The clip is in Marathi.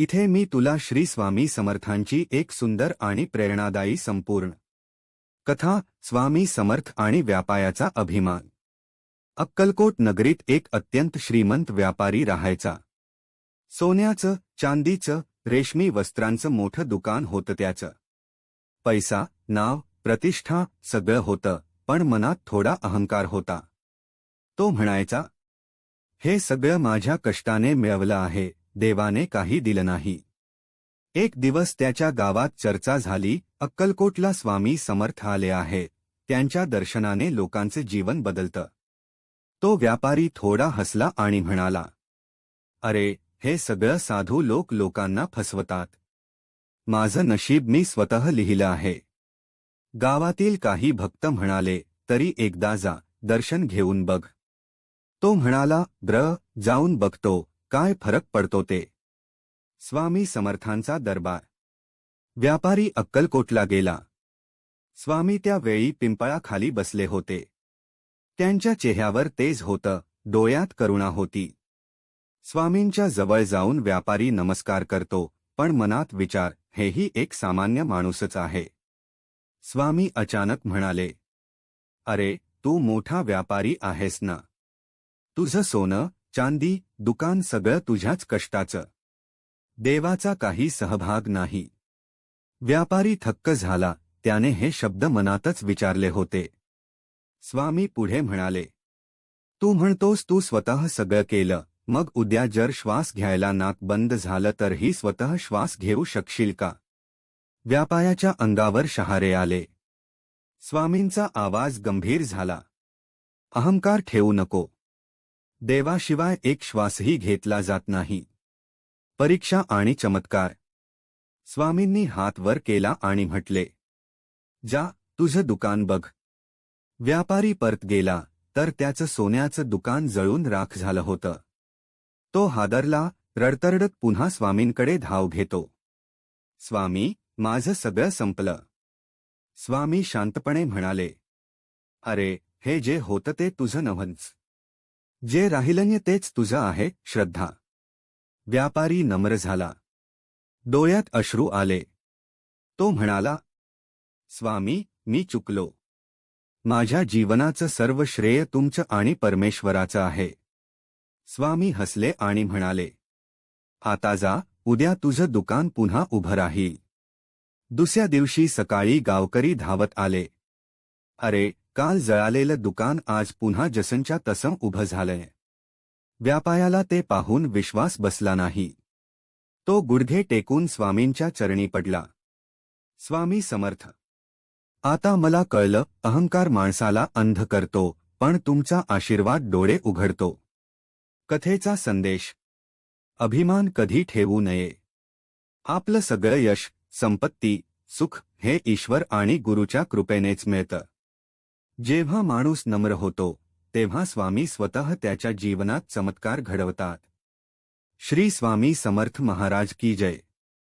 इथे मी तुला श्री स्वामी समर्थांची एक सुंदर आणि प्रेरणादायी संपूर्ण कथा स्वामी समर्थ आणि व्यापायाचा अभिमान. अक्कलकोट नगरीत एक अत्यंत श्रीमंत व्यापारी राहायचा. सोन्याचं चांदीचं रेशमी वस्त्रांचं मोठं दुकान होतं त्याचं. पैसा नाव प्रतिष्ठा सगळं होतं पण मनात थोडा अहंकार होता. तो म्हणायचा हे सगळं माझ्या कष्टाने मिळवलं आहे. देवाने काही दिलं नाही. एक दिवस त्याच्या गावात चर्चा झाली अक्कलकोटला स्वामी समर्थ आले आहे त्यांच्या दर्शनाने लोकांचे जीवन बदलतं. तो व्यापारी थोडा हसला आणि म्हणाला अरे हे सगळं साधू लोक लोकांना फसवतात. माझं नशीब मी स्वतः लिहिलं आहे. गावातील काही भक्त म्हणाले तरी एकदा जा दर्शन घेऊन बघ. तो म्हणाला ब्र जाऊन बघतो. काय फरक पडतो ते? स्वामी समर्थांचा दरबार. व्यापारी अक्कलकोटला गेला. स्वामी त्या वेळी पिंपळाखाली बसले होते. त्यांच्या चेहऱ्यावर तेज होतं डोळ्यात करुणा होती. स्वामींच्या जवळ जाऊन व्यापारी नमस्कार करतो पण मनात विचार हेही एक सामान्य माणूसच आहे. स्वामी अचानक म्हणाले अरे तू मोठा व्यापारी आहेस ना. तुझं सोनं चांदी दुकान सगळं तुझ्याच कष्टाचं. देवाचा काही सहभाग नाही. व्यापारी थक्क झाला त्याने हे शब्द मनातच विचारले होते. स्वामी पुढे म्हणाले तू म्हणतोस तू स्वतः सगळं केलं मग उद्या जर श्वास घ्यायला नाक बंद झालं तरही स्वतः श्वास घेऊ शकशील का? व्यापायाच्या अंगावर शहारे आले. स्वामींचा आवाज गंभीर झाला. अहंकार ठेवू नको देवाशिवाय एक श्वासही घेतला जात नाही. परीक्षा आणि चमत्कार. स्वामींनी हात वर केला आणि म्हटले जा तुझं दुकान बघ. व्यापारी परत गेला तर त्याचं सोन्याचं दुकान जळून राख झालं होतं. तो हादरला रडतरडत पुन्हा स्वामींकडे धाव घेतो. स्वामी माझं सगळं संपलं. स्वामी शांतपणे म्हणाले अरे हे जे होतं ते तुझं नव्हंच. जे राहिलन्य तेच तुझं आहे श्रद्धा. व्यापारी नम्र झाला. डोळ्यात अश्रू आले. तो म्हणाला स्वामी मी चुकलो. माझ्या जीवनाचं सर्व श्रेय तुमचं आणि परमेश्वराचं आहे. स्वामी हसले आणि म्हणाले आता जा उद्या तुझं दुकान पुन्हा उभं राहील. दुसऱ्या दिवशी सकाळी गावकरी धावत आले. अरे काल जळालेलं दुकान आज पुन्हा जसनच्या तसं उभं झालंय. व्यापायाला ते पाहून विश्वास बसला नाही. तो गुडघे टेकून स्वामींच्या चरणी पडला. स्वामी समर्थ आता मला कळलं अहंकार माणसाला अंध करतो पण तुमचा आशीर्वाद डोळे उघडतो. कथेचा संदेश अभिमान कधी ठेवू नये. आपलं सगळं यश संपत्ती सुख हे ईश्वर आणि गुरुच्या कृपेनेच मिळतं. जेव्हा माणूस नम्र होतो तेव्हा स्वामी स्वतः त्याच्या जीवनात चमत्कार घडवतात. श्री स्वामी समर्थ महाराज की जय.